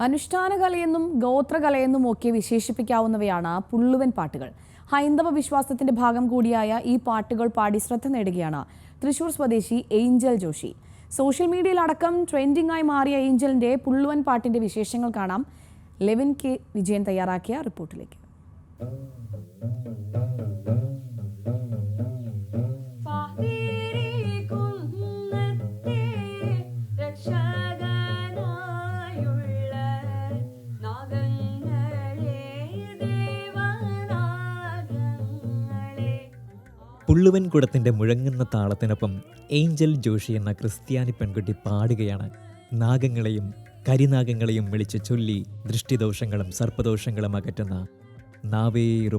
അനുഷ്ഠാന കലയെന്നും ഗോത്രകലയെന്നും ഒക്കെ വിശേഷിപ്പിക്കാവുന്നവയാണ് പുള്ളുവൻ പാട്ടുകൾ. ഹൈന്ദവ വിശ്വാസത്തിന്റെ ഭാഗം കൂടിയായ ഈ പാട്ടുകൾ പാടി ശ്രദ്ധ നേടുകയാണ് തൃശൂർ സ്വദേശി ഏഞ്ചൽ ജോഷി. സോഷ്യൽ മീഡിയയിലടക്കം ട്രെൻഡിംഗ് ആയി മാറിയ ഏഞ്ചലിന്റെ പുള്ളുവൻ പാട്ടിന്റെ വിശേഷങ്ങൾ കാണാം. ലെവിൻ കെ വിജയൻ തയ്യാറാക്കിയ റിപ്പോർട്ടിലേക്ക്. പുള്ളുവൻ കുടത്തിന്റെ മുഴങ്ങുന്ന താളത്തിനൊപ്പം ഏഞ്ചൽ ജോഷി എന്ന ക്രിസ്ത്യാനി പെൺകുട്ടി പാടുകയാണ്. നാഗങ്ങളെയും കരിനാഗങ്ങളെയും വിളിച്ച് ചൊല്ലി ദൃഷ്ടിദോഷങ്ങളും സർപ്പദോഷങ്ങളും അകറ്റുന്ന നാവേറു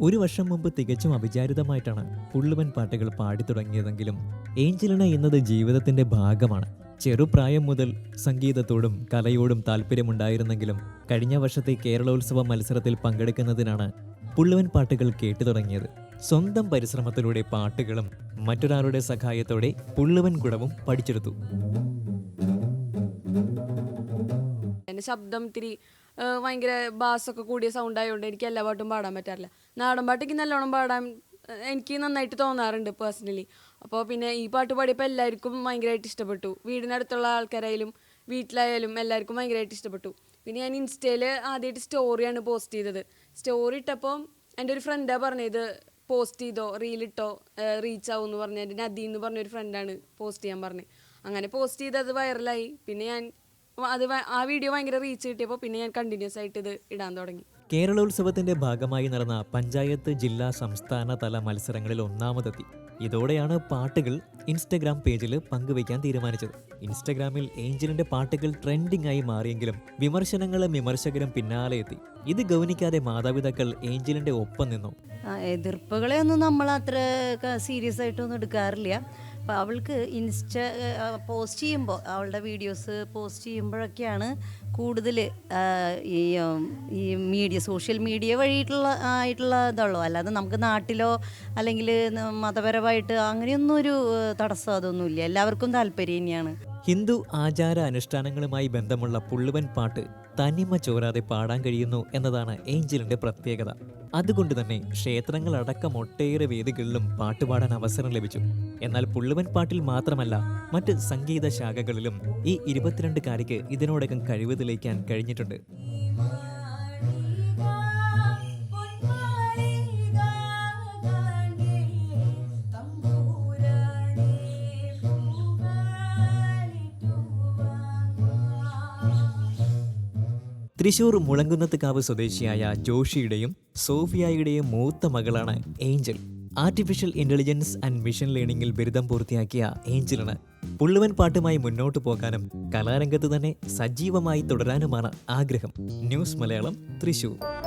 ഒരു വർഷം മുമ്പ് തികച്ചും അവിചാരിതമായിട്ടാണ് പുള്ളുവൻ പാട്ടുകൾ പാടി തുടങ്ങിയതെങ്കിലും ഏഞ്ചലിന എന്നത് ജീവിതത്തിന്റെ ഭാഗമാണ്. ചെറുപ്രായം മുതൽ സംഗീതത്തോടും കലയോടും താല്പര്യമുണ്ടായിരുന്നെങ്കിലും കഴിഞ്ഞ വർഷത്തെ കേരളോത്സവ മത്സരത്തിൽ പങ്കെടുക്കുന്നതിനാണ് പുള്ളുവൻ പാട്ടുകൾ കേട്ടു തുടങ്ങിയത്. സ്വന്തം പരിശ്രമത്തിലൂടെ പാട്ടുകളും മറ്റൊരാളുടെ സഹായത്തോടെ പുള്ളുവൻ കുടവും പഠിച്ചെടുത്തു. ശബ്ദം ഇത്തിരി ഭയങ്കര ബാസൊക്കെ കൂടിയ സൗണ്ട് ആയതുകൊണ്ട് എനിക്ക് എല്ലാ പാട്ടും പാടാൻ പറ്റാറില്ല. നാടൻ പാട്ട് എനിക്ക് നല്ലോണം പാടാൻ എനിക്ക് നന്നായിട്ട് തോന്നാറുണ്ട് പേഴ്സണലി അപ്പോൾ പിന്നെ ഈ പാട്ട് പാടിയപ്പോൾ എല്ലാവർക്കും ഭയങ്കരമായിട്ട് ഇഷ്ടപ്പെട്ടു. വീടിനടുത്തുള്ള ആൾക്കാരായാലും വീട്ടിലായാലും എല്ലാവർക്കും ഭയങ്കരമായിട്ട് ഇഷ്ടപ്പെട്ടു. പിന്നെ ഞാൻ ഇൻസ്റ്റയിൽ ആദ്യമായിട്ട് സ്റ്റോറിയാണ് പോസ്റ്റ് ചെയ്തത്. സ്റ്റോറി ഇട്ടപ്പോൾ എന്റെ ഒരു ഫ്രണ്ടാണ് പറഞ്ഞത് പോസ്റ്റ് ചെയ്തോ റീലിട്ടോ റീച്ച് ആവും എന്ന് പറഞ്ഞ. എന്റെ നദി എന്ന് പറഞ്ഞൊരു ഫ്രണ്ടാണ് പോസ്റ്റ് ചെയ്യാൻ പറഞ്ഞത്. അങ്ങനെ പോസ്റ്റ് ചെയ്ത് അത് വൈറലായി പിന്നെ ഞാൻ അത് ആ വീഡിയോ ഭയങ്കര റീച്ച് കിട്ടിയപ്പോൾ പിന്നെ ഞാൻ കണ്ടിന്യൂസ് ആയിട്ട് ഇത് ഇടാൻ തുടങ്ങി. കേരളോത്സവത്തിന്റെ ഭാഗമായി നടന്ന പഞ്ചായത്ത് ജില്ലാ സംസ്ഥാന തല മത്സരങ്ങളിൽ ഒന്നാമതെത്തി. ഇതോടെയാണ് പാട്ടുകൾ ഇൻസ്റ്റഗ്രാം പേജിൽ പങ്കുവയ്ക്കാൻ തീരുമാനിച്ചത്. ഇൻസ്റ്റഗ്രാമിൽ ഏഞ്ചലിന്റെ പാട്ടുകൾ ട്രെൻഡിംഗ് ആയി മാറിയെങ്കിലും വിമർശനങ്ങളും വിമർശകരും പിന്നാലെ എത്തി. ഇത് ഗൗനിക്കാതെ മാതാപിതാക്കൾ ഏഞ്ചലിന്റെ ഒപ്പം നിന്നു. ആ, എതിർപ്പുകളെ ഒന്നും നമ്മൾ അത്ര സീരിയസ് ആയിട്ടൊന്നും എടുക്കാറില്ല. അപ്പോൾ അവൾക്ക് ഇൻസ്റ്റ പോസ്റ്റ് ചെയ്യുമ്പോൾ അവളുടെ വീഡിയോസ് പോസ്റ്റ് ചെയ്യുമ്പോഴൊക്കെയാണ് കൂടുതൽ ഈ ഈ മീഡിയ സോഷ്യൽ മീഡിയ വഴിയിട്ടുള്ള ആയിട്ടുള്ള ഇതുള്ളൂ. അല്ലാതെ നമുക്ക് നാട്ടിലോ അല്ലെങ്കിൽ മതപരമായിട്ട് അങ്ങനെയൊന്നും ഒരു തടസ്സം അതൊന്നുമില്ല. എല്ലാവർക്കും താല്പര്യം തന്നെയാണ്. ഹിന്ദു ആചാര അനുഷ്ഠാനങ്ങളുമായി ബന്ധമുള്ള പുള്ളുവൻ പാട്ട് തനിമ ചോരാതെ പാടാൻ കഴിയുന്നു എന്നതാണ് ഏഞ്ചലിന്റെ പ്രത്യേകത. അതുകൊണ്ട് തന്നെ ക്ഷേത്രങ്ങളടക്കം ഒട്ടേറെ വേദികളിലും പാട്ടുപാടാൻ അവസരം ലഭിച്ചു. എന്നാൽ പുള്ളുവൻ പാട്ടിൽ മാത്രമല്ല മറ്റ് സംഗീത ശാഖകളിലും ഈ ഇരുപത്തിരണ്ടുകാരിക്ക് ഇതിനോടകം കഴിവ് തെളിയിക്കാൻ കഴിഞ്ഞിട്ടുണ്ട്. തൃശൂർ മുളങ്കുന്നത്തുകാവ് സ്വദേശിയായ ജോഷിയുടെയും സോഫിയയുടെയും മൂത്ത മകളാണ് Angel. Artificial intelligence and mission ലേണിംഗിൽ ബിരുദം പൂർത്തിയാക്കിയ ഏഞ്ചലിന് പുള്ളുവൻ പാട്ടുമായി മുന്നോട്ട് പോകാനും കലാരംഗത്ത് തന്നെ സജീവമായി തുടരാനുമാണ് ആഗ്രഹം. ന്യൂസ് മലയാളം തൃശൂർ.